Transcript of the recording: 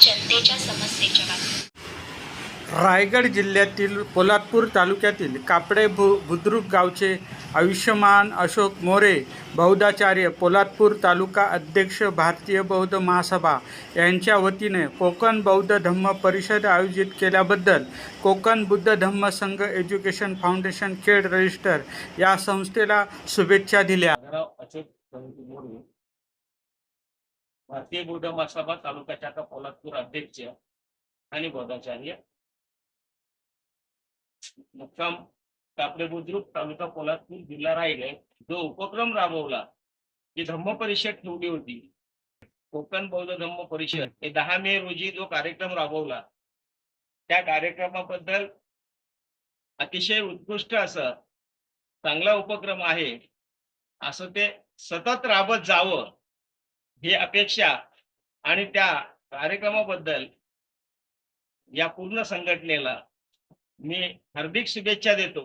जनतेच्या समस्येच्या बातम्या रायगड जिल्ह्यातील पोलादपूर तालुक्यातील कापडे भु बुद्रुक गावचे आयुष्यमान अशोक मोरे बौद्धाचार्य पोलादपूर तालुका अध्यक्ष भारतीय बौद्ध महासभा यांच्या वतीने कोकण बौद्ध धम्म परिषद आयोजित केल्याबद्दल कोकण बुद्ध धम्म संघ एज्युकेशन फाउंडेशन खेड रजिस्टर या संस्थेला शुभेच्छा दिल्या. भारतीय बौद्ध महासभा तालुका शाखा पोलादपूर अध्यक्ष आणि बौद्धाचार्य मुक्काम कापडे बुद्रुक तालुका पोलादपूर जिल्हा रायगड जो उपक्रम राबवला जी धम्म परिषद ठेवली होती. कोकण बौद्ध धम्म परिषद हे दहा मे रोजी जो कार्यक्रम राबवला त्या कार्यक्रमाबद्दल अतिशय उत्कृष्ट असं चांगला उपक्रम आहे. असं ते सतत राबत जावं ही अपेक्षा आणि त्या कार्यक्रमाबद्दल या पूर्ण संघटनेला मी हार्दिक शुभेच्छा देतो.